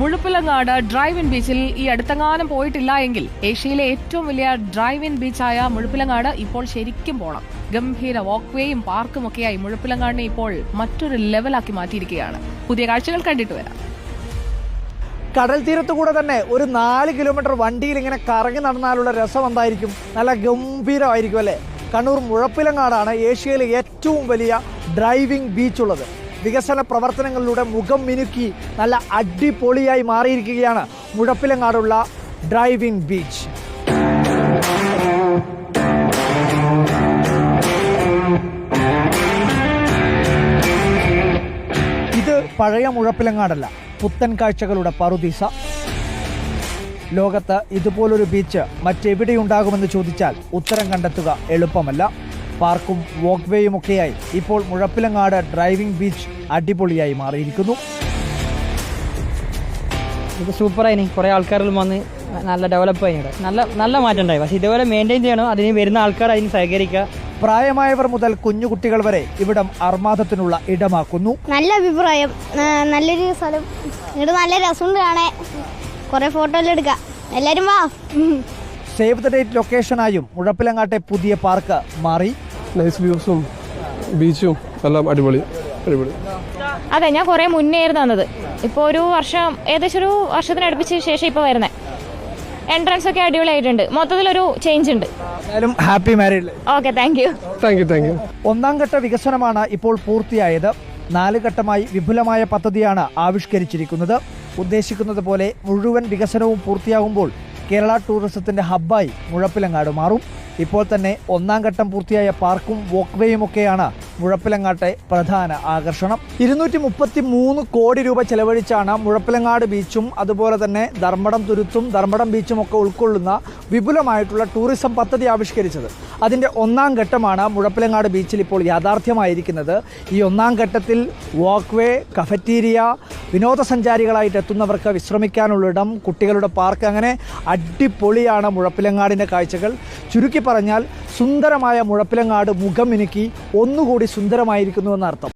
Muzhappilangad drive in ബീച്ചിൽ ഈ അടുത്തെങ്ങാനും പോയിട്ടില്ല എങ്കിൽ ഏഷ്യയിലെ ഏറ്റവും വലിയ ഡ്രൈവ് ഇൻ ബീച്ചായ മുഴുപ്പിലങ്ങാട് ഇപ്പോൾ ശരിക്കും പോണം. ഗംഭീര വാക്ക്വേയും പാർക്കും ഒക്കെയായി മുഴുപ്പിലങ്ങാടിനെ ഇപ്പോൾ മറ്റൊരു ലെവലാക്കി മാറ്റിയിരിക്കുകയാണ്. പുതിയ കാഴ്ചകൾ കണ്ടിട്ട് വരാം. കടൽ തീരത്ത് കൂടെ തന്നെ ഒരു നാല് കിലോമീറ്റർ വണ്ടിയിൽ ഇങ്ങനെ കറങ്ങി നടന്നാലുള്ള രസം എന്തായിരിക്കും? നല്ല ഗംഭീരമായിരിക്കും അല്ലേ? കണ്ണൂർ മുഴപ്പിലങ്ങാടാണ് ഏഷ്യയിലെ ഏറ്റവും വലിയ ഡ്രൈവിംഗ് ബീച്ച് ഉള്ളത് വികസന പ്രവർത്തനങ്ങളിലൂടെ മുഖം മിനുക്കി നല്ല അടിപൊളിയായി മാറിയിരിക്കുകയാണ് മുഴപ്പിലങ്ങാടുള്ള ഡ്രൈവിംഗ് ബീച്ച്. ഇത് പഴയ മുഴപ്പിലങ്ങാടല്ല പുത്തൻ കാഴ്ചകളുടെ പറുദീസ. ലോകത്ത് ഇതുപോലൊരു ബീച്ച് മറ്റെവിടെയുണ്ടാകുമെന്ന് ചോദിച്ചാൽ ഉത്തരം കണ്ടെത്തുക എളുപ്പമല്ല. പാർക്കും വോക്ക്വേയും ഒക്കെയായി ഇപ്പോൾ മുഴപ്പിലങ്ങാട് ഡ്രൈവിംഗ് ബീച്ച് അടിപൊളിയായി മാറിയിരിക്കുന്നു. ഇത് സൂപ്പറായിനി കുറേ ആൾക്കാരെല്ലാം വന്ന് നല്ല ഡെവലപ്പ് ആയിട്ടുണ്ട് നല്ല നല്ല മാറ്റം ഉണ്ടായി പക്ഷേ ഇതുപോലെ മെയിന്റെയിൻ ചെയ്യണം. അതിന് വരുന്ന ആൾക്കാർ അതിന് സഹകരിക്കുക. പ്രായമായവർ മുതൽ കുഞ്ഞുകുട്ടികൾ വരെ ഇവിടം അർമാദത്തിനുള്ള ഇടമാക്കുന്നു. നല്ല അഭിപ്രായം. നല്ലൊരു സ്ഥലം. ഇവിടെ നല്ല രസമുണ്ട് കാണേ കുറെ ഫോട്ടോ എല്ലാം എടുക്കാം. എല്ലാരും വാ. സേവ് ദ ഡേറ്റ് ലൊക്കേഷനായും മുഴപ്പിലങ്ങാട്ടെ പുതിയ പാർക്ക് മാറി. നൈസ് വ്യൂസും ബീച്ചും എല്ലാം അടിപൊളി അടിപൊളി. അതെ ഞാൻ കുറെ മുന്നേ ആയിരുന്നു വന്നത്. ഇപ്പോൾ ഒരു വർഷം ഏകദേശം ഒരു വർഷത്തിന് അടുപ്പിച്ച ശേഷം ഇപ്പോൾ വരുന്നത് എൻട്രൻസ് ഒക്കെ അടിപൊളിയായിട്ടുണ്ട്. മൊത്തത്തിലൊരു ചേഞ്ച് ഉണ്ട്. എന്തായാലും happy married okay thank you thank you thank you ഒന്നാം ഘട്ട വികസനമാണ് ഇപ്പോൾ പൂർത്തിയായത്. നാല് ഘട്ടമായി വിപുലമായ പദ്ധതിയാണ് ആവിഷ്കരിച്ചിരിക്കുന്നത്. ഉദ്ദേശിക്കുന്നത് പോലെ മുഴുവൻ വികസനവും പൂർത്തിയാകുമ്പോൾ കേരള ടൂറിസത്തിന്റെ ഹബ്ബായി മുഴപ്പിലങ്ങാട് മാറും. ഇപ്പോൾ തന്നെ ഒന്നാം ഘട്ടം പൂർത്തിയായ പാർക്കും വോക്ക്വേയും ഒക്കെയാണ് മുഴപ്പിലങ്ങാട്ടെ പ്രധാന ആകർഷണം. ഇരുന്നൂറ്റി മുപ്പത്തി മൂന്ന് കോടി രൂപ ചെലവഴിച്ചാണ് മുഴപ്പിലങ്ങാട് ബീച്ചും അതുപോലെ തന്നെ ധർമ്മടം തുരുത്തും ധർമ്മടം ബീച്ചും ഒക്കെ ഉൾക്കൊള്ളുന്ന വിപുലമായിട്ടുള്ള ടൂറിസം പദ്ധതി ആവിഷ്കരിച്ചത്. അതിന്റെ ഒന്നാം ഘട്ടമാണ് മുഴപ്പിലങ്ങാട് ബീച്ചിൽ ഇപ്പോൾ യാഥാർത്ഥ്യമായിരിക്കുന്നത്. ഈ ഒന്നാം ഘട്ടത്തിൽ വോക്ക്വേ കഫറ്റീരിയ വിനോദസഞ്ചാരികളായിട്ട് എത്തുന്നവർക്ക് വിശ്രമിക്കാനുള്ളിടം കുട്ടികളുടെ പാർക്ക് അങ്ങനെ അടിപൊളിയാണ് മുഴപ്പിലങ്ങാടിന്റെ കാഴ്ചകൾ. ചുരുക്കി പറഞ്ഞാൽ സുന്ദരമായ മുഴപ്പിലങ്ങാട് മുഖം മിനുക്കി ഒന്നുകൂടി സുന്ദരമായിരിക്കുന്നുവെന്നർത്ഥം